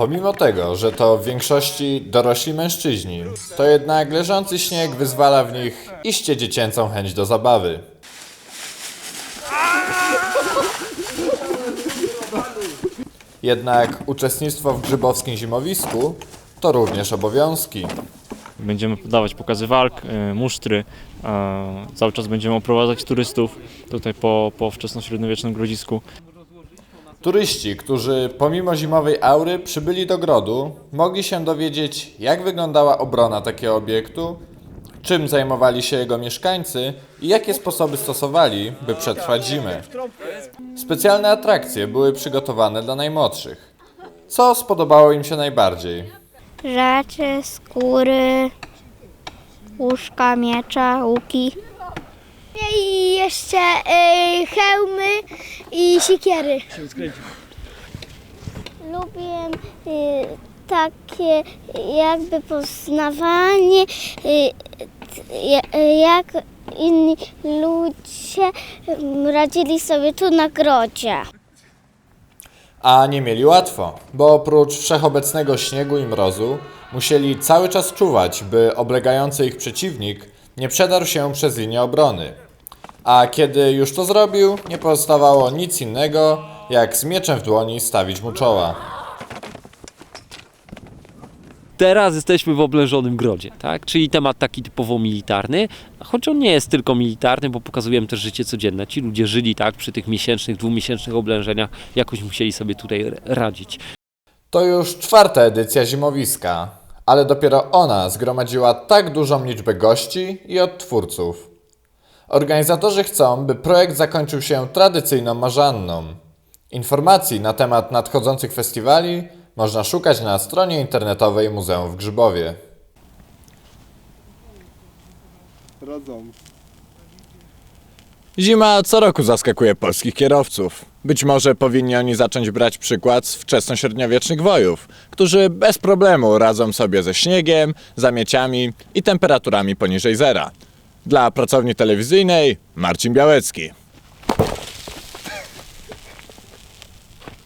Pomimo tego, że to w większości dorośli mężczyźni, to jednak leżący śnieg wyzwala w nich iście dziecięcą chęć do zabawy. Jednak uczestnictwo w grzybowskim zimowisku to również obowiązki. Będziemy dawać pokazy walk, e, musztry, cały czas będziemy oprowadzać turystów tutaj po, po wczesnośredniowiecznym grodzisku. Turyści, którzy pomimo zimowej aury przybyli do grodu, mogli się dowiedzieć, jak wyglądała obrona takiego obiektu, czym zajmowali się jego mieszkańcy i jakie sposoby stosowali, by przetrwać zimę. Specjalne atrakcje były przygotowane dla najmłodszych. Co spodobało im się najbardziej? Rzeczy, skóry, łóżka, miecza, łuki. I jeszcze y, hełmy i sikiery. Lubię y, takie jakby poznawanie, y, t- y, jak inni ludzie y, radzili sobie tu na grodzie. A nie mieli łatwo, bo oprócz wszechobecnego śniegu i mrozu musieli cały czas czuwać, by oblegający ich przeciwnik nie przedarł się przez linię obrony. A kiedy już to zrobił, nie pozostawało nic innego, jak z mieczem w dłoni stawić mu czoła. Teraz jesteśmy w oblężonym grodzie, tak? Czyli temat taki typowo militarny, choć on nie jest tylko militarny, bo pokazujemy też życie codzienne. Ci ludzie żyli tak przy tych miesięcznych, dwumiesięcznych oblężeniach, jakoś musieli sobie tutaj radzić. To już czwarta edycja zimowiska, ale dopiero ona zgromadziła tak dużą liczbę gości i odtwórców. Organizatorzy chcą, by projekt zakończył się tradycyjną marzanną. Informacji na temat nadchodzących festiwali można szukać na stronie internetowej Muzeum w Grzybowie. Zima co roku zaskakuje polskich kierowców. Być może powinni oni zacząć brać przykład z wczesnośredniowiecznych wojów, którzy bez problemu radzą sobie ze śniegiem, zamieciami i temperaturami poniżej zera. Dla pracowni telewizyjnej Marcin Białecki.